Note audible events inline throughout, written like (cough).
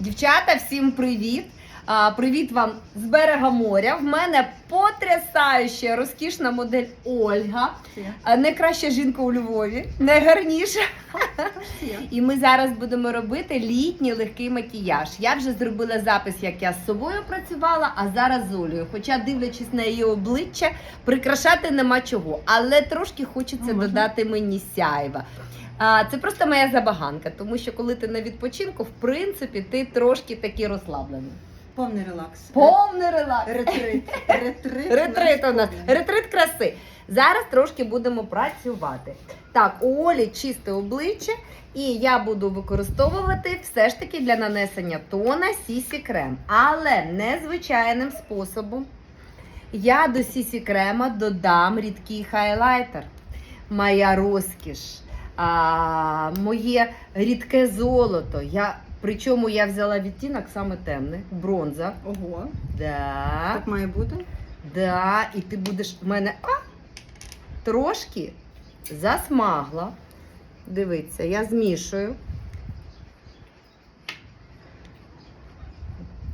Дівчата, всім привіт! А, привіт вам з берега моря. В мене потрясаюча розкішна модель Ольга. А, Найкраща жінка у Львові, найгарніша. (laughs) І ми зараз будемо робити літній легкий макіяж. Я вже зробила запис, як я з собою працювала, а зараз з Олею. Хоча, дивлячись на її обличчя, прикрашати нема чого. Але трошки хочеться А, додати мені сяйва. А, це просто моя забаганка, тому що коли ти на відпочинку, в принципі, ти трошки такий розслаблений. Повний релакс. Повний релакс. Ретрит. Ретрит. Ретрит у нас. Ретрит краси. Зараз трошки будемо працювати. Так, у Олі чисте обличчя, і я буду використовувати все ж таки для нанесення тона Сісі крем. Але не звичайним способом. Я до Сісі крема додам рідкий хайлайтер. Моя розкіш. А, моє рідке золото. Я, причому я взяла відтінок саме темний, бронза. Ого. Да. Так має бути? Да, і ти будеш в мене а, трошки засмагла. Дивіться, я змішую.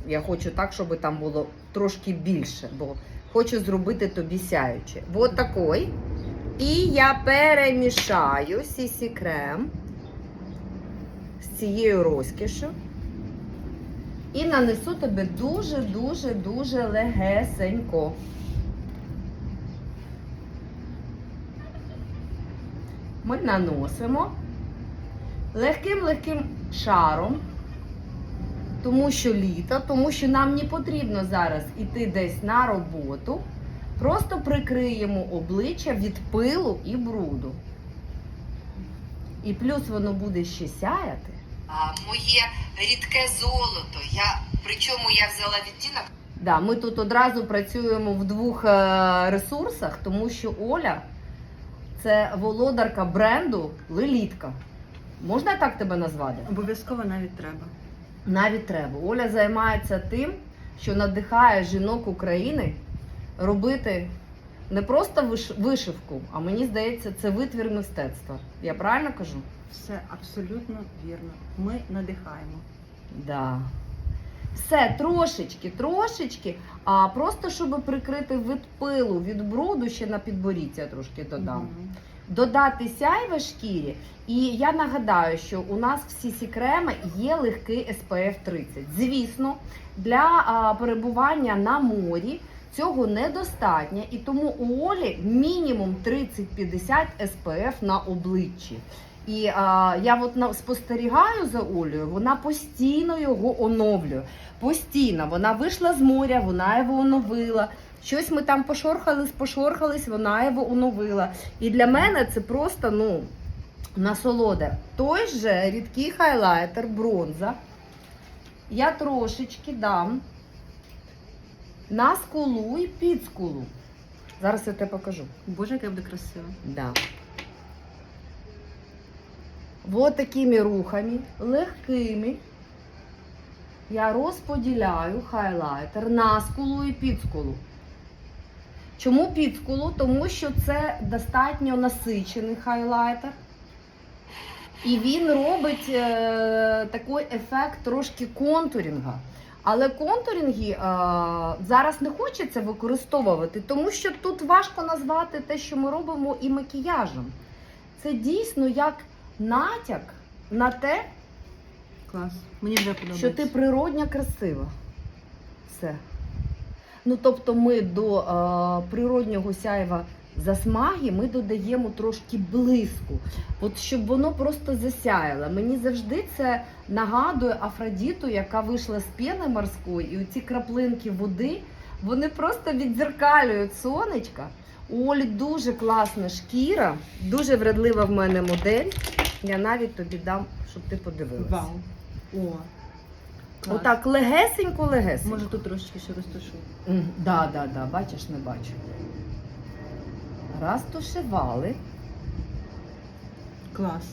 Я хочу так, щоб там було трошки більше, бо хочу зробити тобі сяюче. Вот такой. І я перемішаю сісі крем з цією розкішю. І нанесу тобі дуже-дуже дуже легесенько. Ми наносимо легким-легким шаром, тому що літо, тому що нам не потрібно зараз іти десь на роботу. Просто прикриємо обличчя від пилу і бруду. І плюс воно буде ще сяяти. А, моє рідке золото. Я, причому я взяла відтінок. Да, ми тут одразу працюємо в двох е, ресурсах, тому що Оля це володарка бренду Лелітка. Можна так тебе назвати? Обов'язково навіть треба. Навіть треба. Оля займається тим, що надихає жінок України робити не просто вишивку, а мені здається, це витвір мистецтва. Я правильно кажу? Все абсолютно вірно. Ми надихаємо. Да. Все, трошечки, трошечки, а просто щоб прикрити від пилу, від бруду, ще на підборіддя я трошки додам. Мгм. Додати сяйва шкірі. І я нагадаю, що у нас всі ці креми є легкий SPF 30. Звісно, для а, перебування на морі цього недостатньо, і тому у Олі мінімум 30-50 SPF на обличчі. І а, я от спостерігаю за Олею, вона постійно його оновлює. Постійно вона вийшла з моря, вона його оновила. Щось ми там пошорхались, пошорхались, вона його оновила. І для мене це просто ну, насолода. Той же рідкий хайлайтер, бронза. Я трошечки дам на скулу і під скулу. Зараз я тебе покажу. Боже, яке буде красиво. Да. Вот такими рухами, легкими, я розподіляю хайлайтер на скулу і під скулу. Чому під скулу? Тому що це достатньо насичений хайлайтер. І він робить е, такий ефект трошки контурінга. Але контурінги е, зараз не хочеться використовувати, тому що тут важко назвати те, що ми робимо, і макіяжем. Це дійсно як натяк на те, Клас. Мені вже подобається. що ти природня красива. Все. Ну, тобто, ми до е, природнього сяєва засмаги ми додаємо трошки блиску. От щоб воно просто засяяло. Мені завжди це нагадує Афродіту, яка вийшла з піни морської, і оці краплинки води, вони просто віддзеркалюють сонечка. У Олі дуже класна шкіра, дуже вредлива в мене модель. Я навіть тобі дам, щоб ти подивилася. Вау. О. Клас. Отак легесенько, легесенько. Може тут трошки ще розташу. Да, да, да, бачиш, не бачу. Розтушевали. Клас.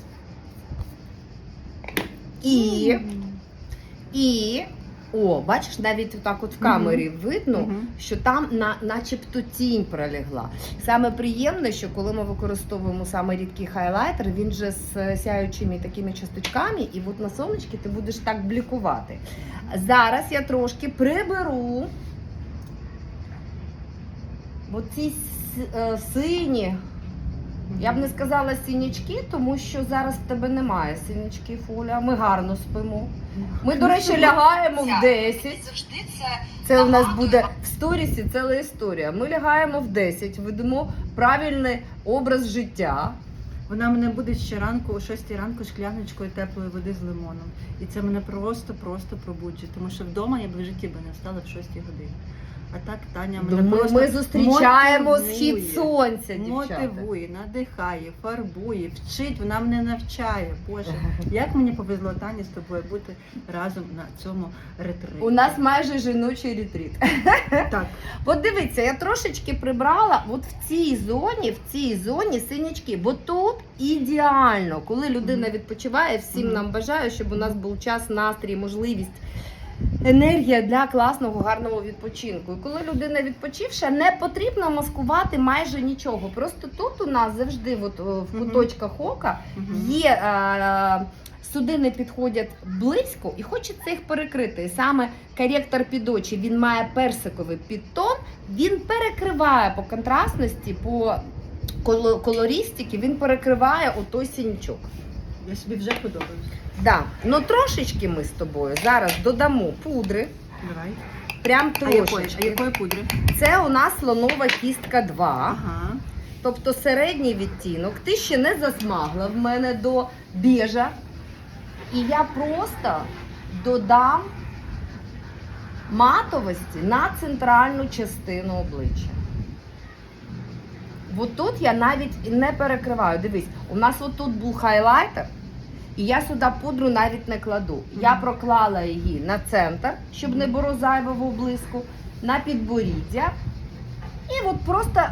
І, і О, бачиш, навіть отак от в камері видно, Мгм. що там на, начебто тінь пролягла. Саме приємне, що коли ми використовуємо саме рідкий хайлайтер, він же з сяючими такими часточками, і от на сонечки ти будеш так блікувати. Зараз я трошки приберу оці сині. Я б не сказала синячки, тому що зараз в тебе немає синячків, Оля. Ми гарно спимо. Ми, до речі, лягаємо в 10. Завжди це Це у нас буде в сторісі ціла історія. Ми лягаємо в 10, ведемо правильний образ життя. Вона мене буде ще ранку, о 6 ранку, шкляночкою теплої води з лимоном. І це мене просто-просто пробуджує. Тому що вдома я б в житті би не встала в 6 годині. А так Таня мене Ми, просто ми зустрічаємо мотивує. схід сонця, дівчата. Мотивує, надихає, фарбує, вчить, вона мене навчає. Боже, як мені повезло Тані з тобою бути разом на цьому ретриті. У нас майже жіночий ретріт. (laughs) так. От дивіться, я трошечки прибрала от в цій зоні, в цій зоні синячки. Бо тут ідеально, коли людина відпочиває, всім нам бажаю, щоб у нас був час, настрій, можливість. Енергія для класного гарного відпочинку. І коли людина відпочивша, не потрібно маскувати майже нічого. Просто тут у нас завжди, от, в куточках ока, є е, судини підходять близько і хочеться їх перекрити. І саме коректор під очі він має персиковий підтон, він перекриває по контрастності, по коло- колористиці, він перекриває отой синячок. Я собі вже подобаюсь. Да. Ну трошечки ми з тобою зараз додамо пудри. Давай. Прям А якої? А якої пудри? Це у нас слонова кістка 2. Ага. Тобто середній відтінок. Ти ще не засмагла в мене до біжа. І я просто додам матовості на центральну частину обличчя. От тут я навіть не перекриваю. Дивись, у нас отут був хайлайтер, і я сюди пудру навіть не кладу. Я проклала її на центр, щоб не було зайвого блиску, на підборіддя. І от просто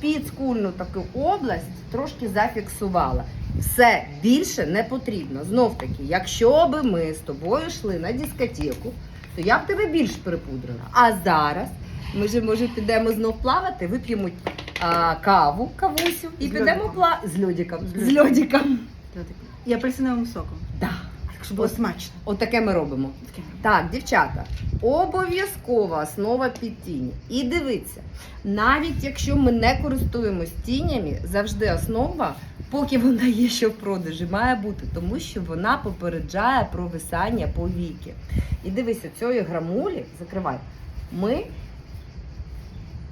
під скульну таку область трошки зафіксувала. Все більше не потрібно. Знов таки, якщо би ми з тобою йшли на дискотеку, то я б тебе більш припудрила. А зараз ми ж може підемо знов плавати, вип'ємо а, каву, кавусю і З підемо льодиком. плавати з льодиком. З З льодиком. І апельсиновим соком. Да. Так, щоб було смачно. Отаке ми робимо. Таке. Так, дівчата, обов'язкова основа під тіні. І дивіться, навіть якщо ми не користуємось тінями, завжди основа, поки вона є ще в продажі, має бути, тому що вона попереджає провисання повіки. І дивися, цієї грамулі, закривай, ми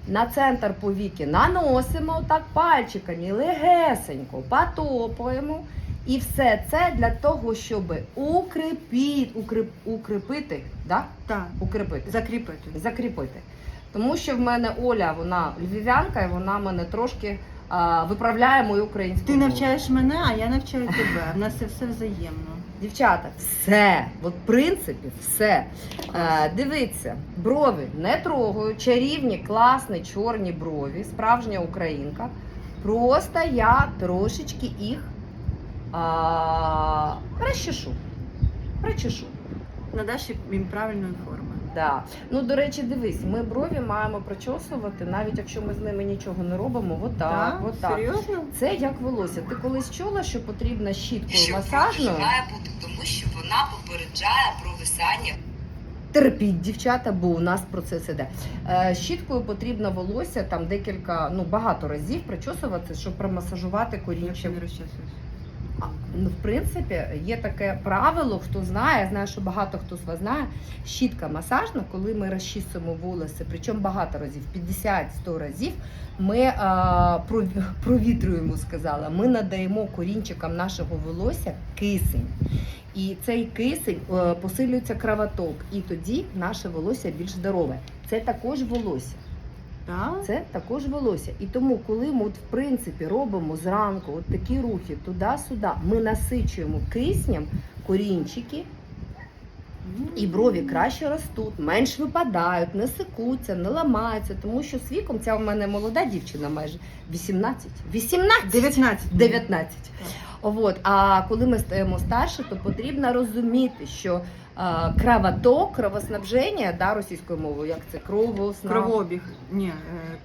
на центр повіки наносимо так пальчиками, легесенько, потопуємо. І все це для того, щоб укріпити, укріп, укріпити, да? Да. укріпити, закріпити. закріпити. Тому що в мене Оля, вона львів'янка, і вона мене трошки а, виправляє мою українську. Ти мову. навчаєш мене, а я навчаю тебе. У нас це все взаємно. Дівчата, все, от в принципі, все. Е, дивіться, брови не трогаю, чарівні, класні, чорні брові, справжня українка. Просто я трошечки їх а, розчешу. Причешу. Надаш їм правильної форми. Да. Ну, до речі, дивись, ми брові маємо причосувати, навіть якщо ми з ними нічого не робимо. Отак, Так? отак. Серйозно? Це як волосся. Ти колись чула, що потрібно щіткою що масажною? має бути, тому що вона попереджає провисання. Терпіть, дівчата, бо у нас процес іде. Е, щіткою потрібно волосся там декілька, ну багато разів причосувати, щоб промасажувати корінчик. Ну, в принципі, є таке правило, хто знає, я знаю, що багато хто з вас знає. Щітка масажна, коли ми розчісуємо волосся, причому багато разів, 50-100 разів, ми а, пров- провітрюємо, сказала, ми надаємо корінчикам нашого волосся кисень. І цей кисень е, посилюється кровоток, і тоді наше волосся більш здорове. Це також волосся. Так? Це також волосся. І тому, коли ми от, в принципі робимо зранку от такі рухи туди-сюди, ми насичуємо киснем корінчики, і брові краще ростуть, менш випадають, не секуться, не ламаються. Тому що з віком ця в мене молода дівчина, майже 18. 18! 19. 19. От, а коли ми стаємо старше, то потрібно розуміти, що кровоток, кровоснабження, да, російською мовою, як це кровосна... Кровообіг. Ні, е,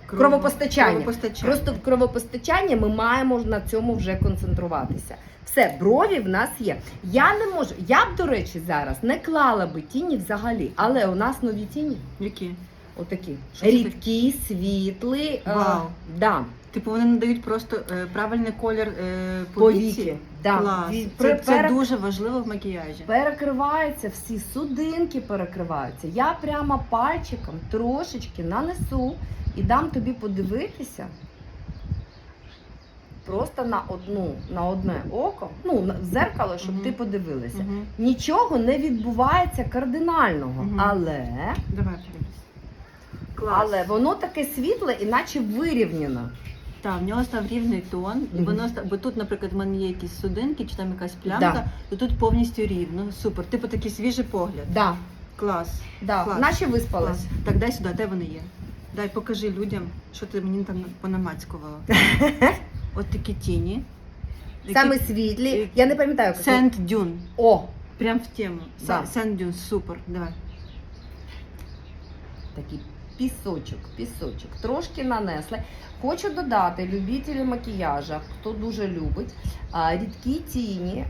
кров- Кровопостачання. Кровопостачання. Просто в кровопостачанні ми маємо на цьому вже концентруватися. Все, брові в нас є. Я не можу. Я б, до речі, зараз не клала би тіні взагалі, але у нас нові тіні. Які? Отакі. Що це Рідкі, світлі. е, Вау. да, Типу вони надають просто е, правильний колір е, повіці. Да. Клас. Ві- Це, пер- це перек- дуже важливо в макіяжі. Перекриваються всі судинки, перекриваються. Я прямо пальчиком трошечки нанесу і дам тобі подивитися. Просто на одну, на одне око, ну на- в зеркало, щоб Мгм. ти подивилася. Угу. Нічого не відбувається кардинального, Мгм. але, Давай подивись. Але воно таке світле, іначе вирівняно. Так, в нього став рівний тон, і воно став, бо тут, наприклад, в мене є якісь судинки, чи там якась плямка, Да. то тут повністю рівно. Супер. Типу такий свіжий погляд. Да, Клас. да. Клас. Наче виспалась. Клас. Так, дай сюди, де вони є? Дай покажи людям, що ти мені там понамацькувала. (laughs) От такі тіні. Саме світлі. Я не пам'ятаю, як. Сент Дюн. О, Прям в тему. Да. Сент Дюн, супер. Давай. такий пісочок, пісочок. Трошки нанесли. Хочу додати любителі макіяжа, хто дуже любить. Рідкі тіні,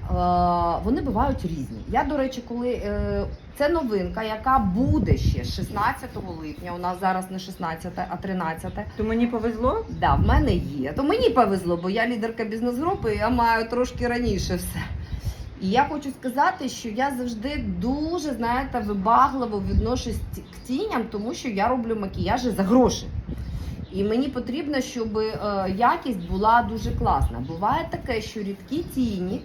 вони бувають різні. Я, до речі, коли е, це новинка, яка буде ще 16 липня. У нас зараз не 16, а 13. То мені повезло? Да, в мене є. То мені повезло, бо я лідерка бізнес-групи, я маю трошки раніше все. І я хочу сказати, що я завжди дуже, знаєте, вибагливо відношусь к тіням, тому що я роблю макіяжі за гроші. І мені потрібно, щоб е, якість була дуже класна. Буває таке, що рідкі тіні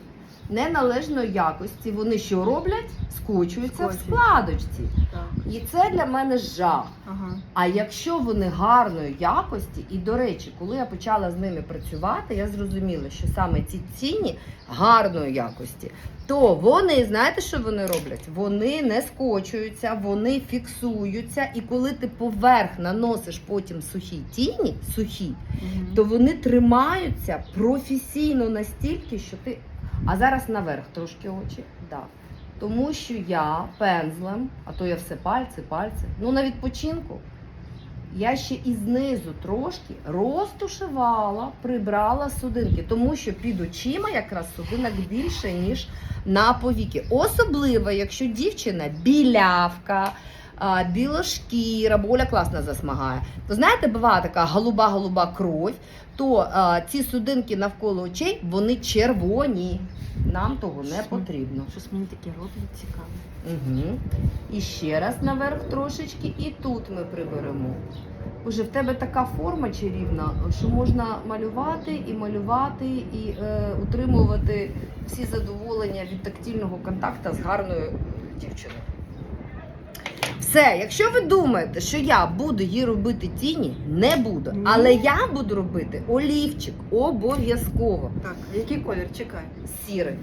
неналежної якості, вони що роблять? Скочуються в складочці. Так. І це для мене жах. Ага. А якщо вони гарної якості, і до речі, коли я почала з ними працювати, я зрозуміла, що саме ці ціні гарної якості, то вони, знаєте, що вони роблять? Вони не скочуються, вони фіксуються, і коли ти поверх наносиш потім сухі тіні, сухі, Мгм. то вони тримаються професійно настільки, що ти. А зараз наверх трошки очі. Да. Тому що я пензлем, а то я все пальці, пальці. Ну на відпочинку я ще і знизу трошки розтушувала, прибрала судинки, тому що під очима якраз судинок більше, ніж на повіки. Особливо, якщо дівчина білявка. Білошкіра, бо Оля класно засмагає. То знаєте, буває така голуба-голуба кров, то а, ці судинки навколо очей вони червоні. Нам того не потрібно. Щось мені таке роблять цікаве. Угу. І ще раз наверх трошечки, і тут ми приберемо. Уже в тебе така форма чарівна, що можна малювати і малювати, і е, утримувати всі задоволення від тактильного контакту з гарною дівчиною. Все, якщо ви думаєте, що я буду їй робити тіні, не буду. Ні. Але я буду робити олівчик обов'язково. Так, який колір? Чекай. Сірий,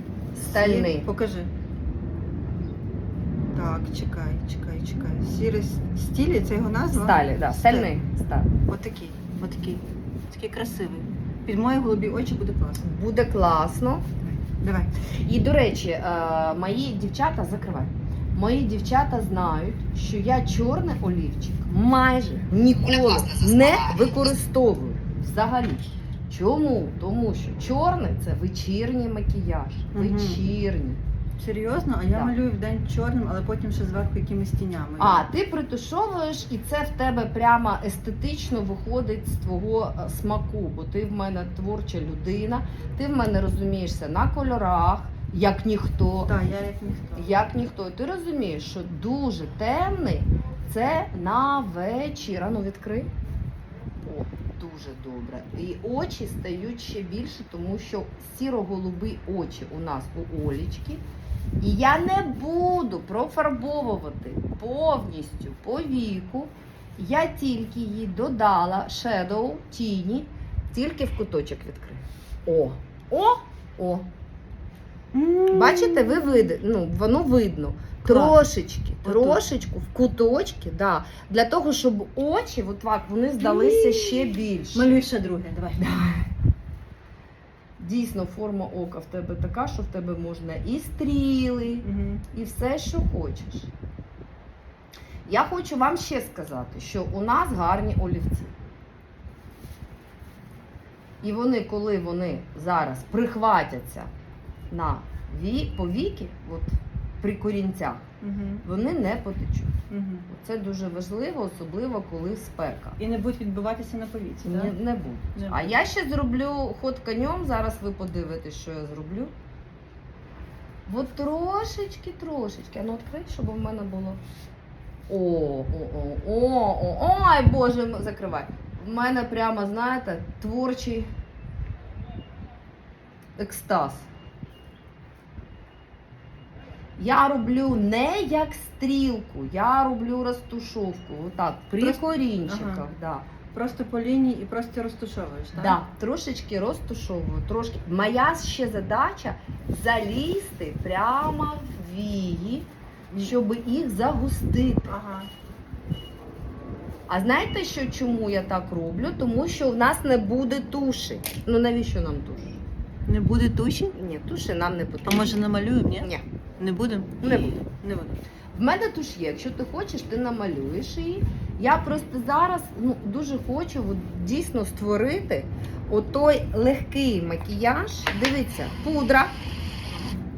стальний. Покажи. Так, чекай, чекай, чекай. Сірий стілі, це його назва? Сталі, да, стальний. Сталь. Отакий, отакий. Такий красивий. Під мої голубі очі буде класно. Буде класно. Давай. І до речі, е, мої дівчата закривай. Мої дівчата знають, що я чорний олівчик майже ніколи не використовую. Взагалі. Чому? Тому що чорний це вечірній макіяж. Мгм. Вечірній. Серйозно, а я Так. малюю вдень чорним, але потім ще зверху якимись тінями. А ти притушовуєш, і це в тебе прямо естетично виходить з твого е, смаку, бо ти в мене творча людина, ти в мене розумієшся на кольорах, як ніхто. Так, я як ніхто. Як ніхто. І Ти розумієш, що дуже темний це на вечір. А Ну відкрий. О, дуже добре. І очі стають ще більше, тому що сіро-голуби очі у нас у Олічки. І я не буду профарбовувати повністю по віку. Я тільки їй додала shadow, тіні, тільки в куточок відкрив. О! О! О! Бачите, ви види, ну, воно видно. Трошечки, трошечку в куточки, да, для того, щоб очі, от так, вони здалися ще більше. Малюй ще друге, давай. Дійсно, форма ока в тебе така, що в тебе можна і стріли, Угу. і все, що хочеш. Я хочу вам ще сказати, що у нас гарні олівці. І вони, коли вони зараз прихватяться на ві, повіки, от при корінцях, Угу. вони не потечуть. Угу. Це дуже важливо, особливо коли спека. І не будуть відбиватися на повіці, Не, так? не будуть. Не А я ще зроблю ход конем. Зараз ви подивитесь, що я зроблю. От трошечки, трошечки. А ну відкрий, щоб у мене було. О, о, о, о, о, ой, Боже, закривай. У мене прямо, знаєте, творчий екстаз. Я роблю не як стрілку, я роблю розтушовку. Отак, при Просто- корінчиках. ага. Да. Просто по лінії і просто розтушовуєш, так? Да, трошечки розтушовую, трошки. Моя ще задача залізти прямо в вії, щоб їх загустити. Ага. А знаєте, що чому я так роблю? Тому що в нас не буде туші. Ну навіщо нам туш? Не буде туші? Ні, туші нам не потрібно. А може намалюємо, ні? Ні, Не будемо? не буде. Не буде. В мене туш є. Якщо ти хочеш, ти намалюєш її. Я просто зараз ну, дуже хочу от, дійсно створити отой легкий макіяж. Дивіться, пудра.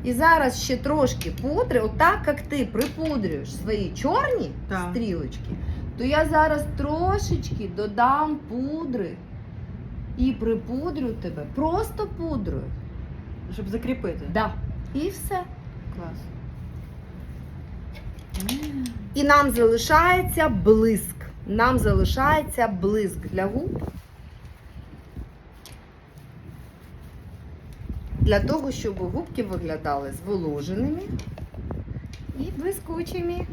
І зараз ще трошки пудри, отак як ти припудрюєш свої чорні Так. стрілочки, то я зараз трошечки додам пудри і припудрю тебе просто пудрою. Щоб закріпити. Да. І все. Клас. І нам залишається блиск. Нам залишається блиск для губ. Для того, щоб губки виглядали зволоженими і блискучими.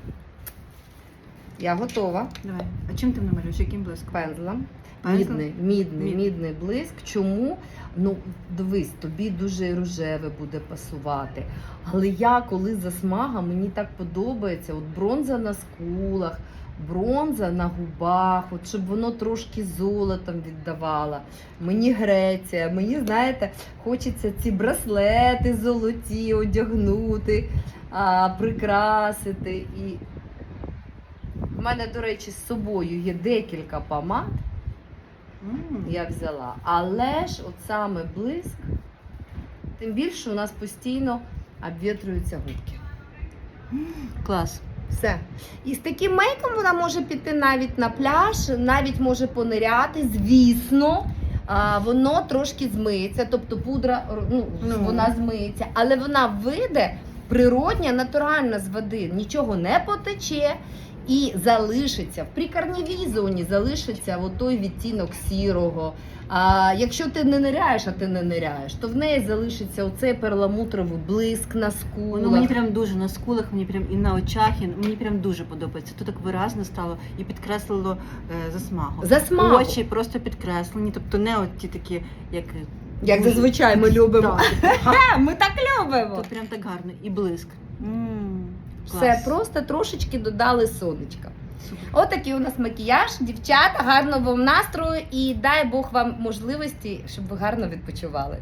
Я готова Давай. А чим ти намалюєш? Яким блиском? пензлем. Мідний, мідний, Мід. мідний блиск. Чому? Ну, дивись, тобі дуже і рожеве буде пасувати. Але я, коли засмага, мені так подобається. От бронза на скулах, бронза на губах, от щоб воно трошки золотом віддавало. Мені Греція, мені, знаєте, хочеться ці браслети золоті одягнути, а, прикрасити. І в мене, до речі, з собою є декілька помад. Я взяла. Але ж от саме блиск, тим більше у нас постійно обвітрюються губки. Клас. Все. І з таким мейком вона може піти навіть на пляж, навіть може пониряти, звісно. А, воно трошки змиється, тобто пудра ну, Ну. вона змиється, але вона вийде природня, натуральна з води, нічого не потече і залишиться. В прикорнівій зоні залишиться от той відтінок сірого. А якщо ти не ниряєш, а ти не ниряєш, то в неї залишиться оцей перламутровий блиск на скулах. Воно мені прям дуже на скулах, мені прям і на очах, і мені прям дуже подобається. Тут так виразно стало і підкреслило е, засмагу. Засмагу. Очі просто підкреслені, тобто не от ті такі, як Як дуже- зазвичай ми любимо. Так, ми так любимо. то прям так гарно. І блиск. М, Все, клас. просто трошечки додали сонечка. Супер. Отакий у нас макіяж. Дівчата, гарного вам настрою і дай Бог вам можливості, щоб ви гарно відпочивали.